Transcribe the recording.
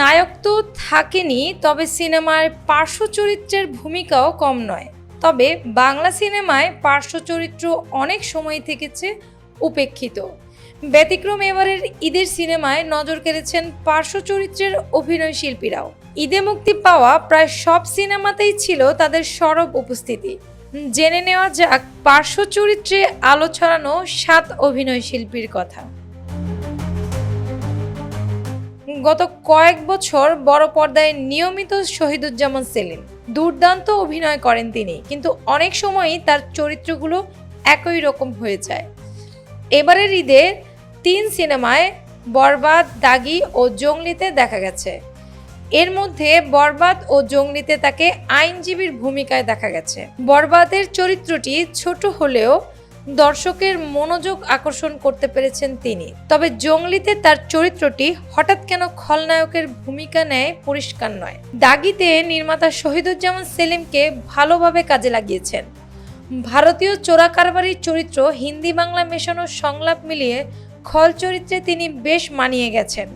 নায়ক তো থাকেনি, তবে সিনেমায় পার্শ্ব চরিত্রের ভূমিকাও কম নয়। তবে বাংলা সিনেমায় পার্শ্ব চরিত্র অনেক সময় থেকেছে উপেক্ষিত। ব্যতিক্রম এবারের ঈদের সিনেমায় নজর কেড়েছেন পার্শ্ব চরিত্রের অভিনয় শিল্পীরাও। ঈদে মুক্তি পাওয়া প্রায় সব সিনেমাতেই ছিল তাদের সরব উপস্থিতি। জেনে নেওয়া যাক, পার্শ্ব চরিত্রে আলো ছড়ানো সাত অভিনয় শিল্পীর কথা। গত কয়েক বছর বড় পর্দায় নিয়মিত শহীদুজ্জামান সেলিম। দুর্দান্ত অভিনয় করেন তিনি, কিন্তু অনেক সময়ই তার চরিত্রগুলো একই রকম হয়ে যায়। এবারের ঈদে তিন সিনেমায় বরবাদ, দাগি ও জঙ্গলিতে দেখা গেছে। এর মধ্যে বরবাদ ও জঙ্গলিতে তাকে আইনজীবীর ভূমিকায় দেখা গেছে। বরবাদের চরিত্রটি ছোট হলেও দর্শকের মনোযোগ আকর্ষণ করতে পেরেছেন তিনি। তবে জঙ্গলিতে তার চরিত্রটি হঠাৎ কেন খলনায়কের ভূমিকা নেয় পরিষ্কার নয়। দাগিতে নির্মাতা শহীদুজ্জামান সেলিমকে ভালোভাবে কাজে লাগিয়েছেন। ভারতীয় চোরা কারবারির চরিত্র হিন্দি বাংলা মেশানো সংলাপ মিলিয়ে খল চরিত্রে তিনি বেশ মানিয়ে গেছেন।